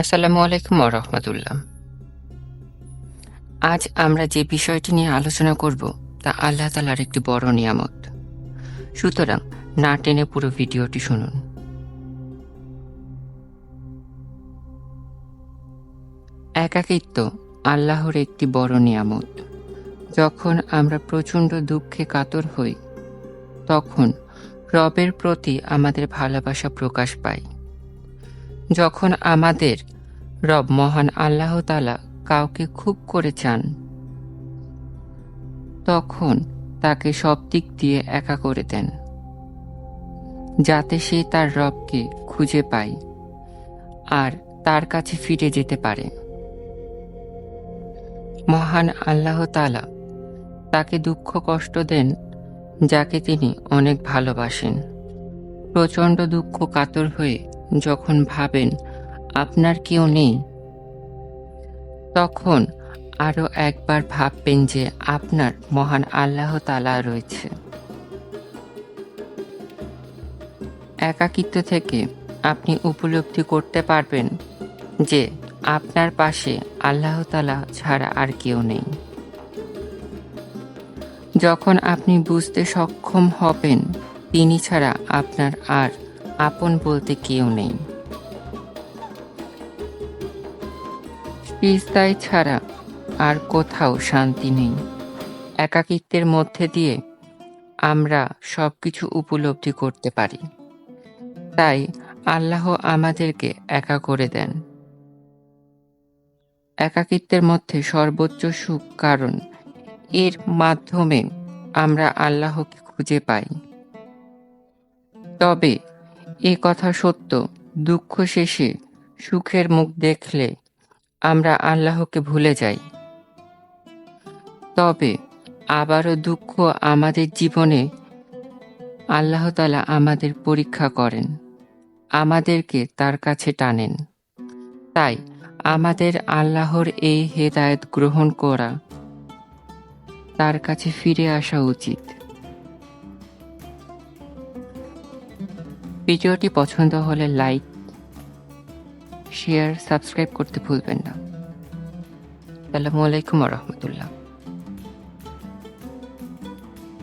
আসসালামু আলাইকুম রহমতুল্লাহ। আজ আমরা যে বিষয়টি নিয়ে আলোচনা করব, তা আল্লাহ তালার একটি বড় নিয়ামত। সুতরাং না টেনে পুরো ভিডিওটি শুনুন। একাকিত্ব আল্লাহর একটি বড় নিয়ামত। যখন আমরা প্রচণ্ড দুঃখে কাতর হই, তখন রবের প্রতি আমাদের ভালোবাসা প্রকাশ পায়। যখন আমাদের রব মহান আল্লাহ তালা কাউকে খুব করে চান, তখন তাকে সব দিক দিয়ে একা করে দেন, যাতে সে তার রবকে খুঁজে পায় আর তার কাছে ফিরে যেতে পারে। মহান আল্লাহ তালা তাকে দুঃখ কষ্ট দেন যাকে তিনি অনেক ভালোবাসেন। প্রচণ্ড দুঃখ কাতর হয়ে যখন ভাবেন, আপনার কেউ নেই? তখন আরও একবার ভাববেন যে আপনার মহান আল্লাহ তালা রয়েছে। একাকিত্ব থেকে আপনি উপলব্ধি করতে পারবেন যে আপনার পাশে আল্লাহ তালা ছাড়া আর কেউ নেই। যখন আপনি বুঝতে সক্ষম হবেন, তিনি ছাড়া আপনার আর আপন বলতে কেউ নেই। পিস্তায় ছাড়া আর কোথাও শান্তি নেই। একাকিত্বের মধ্যে দিয়ে আমরা সব কিছু উপলব্ধি করতে পারি। তাই আল্লাহ আমাদেরকে একা করে দেন। একাকিত্বের মধ্যে সর্বোচ্চ সুখ কারণ এর মাধ্যমে আমরা আল্লাহকে খুঁজে পাই। তবে এ কথা সত্য। দুঃখ শেষে সুখের মুখ দেখলে আমরা আল্লাহকে ভুলে যাই। তবে আবারও দুঃখ আমাদের জীবনে আল্লাহ তালা আমাদের পরীক্ষা করেন, আমাদেরকে তার কাছে টানেন। তাই আমাদের আল্লাহর এই হেদায়েত গ্রহণ করা তার কাছে ফিরে আসা উচিত। ভিডিওটি পছন্দ হলে লাইক শেয়ার সাবস্ক্রাইব করতে ভুলবেন না। আসসালামু আলাইকুম রহমতুল্লাহ।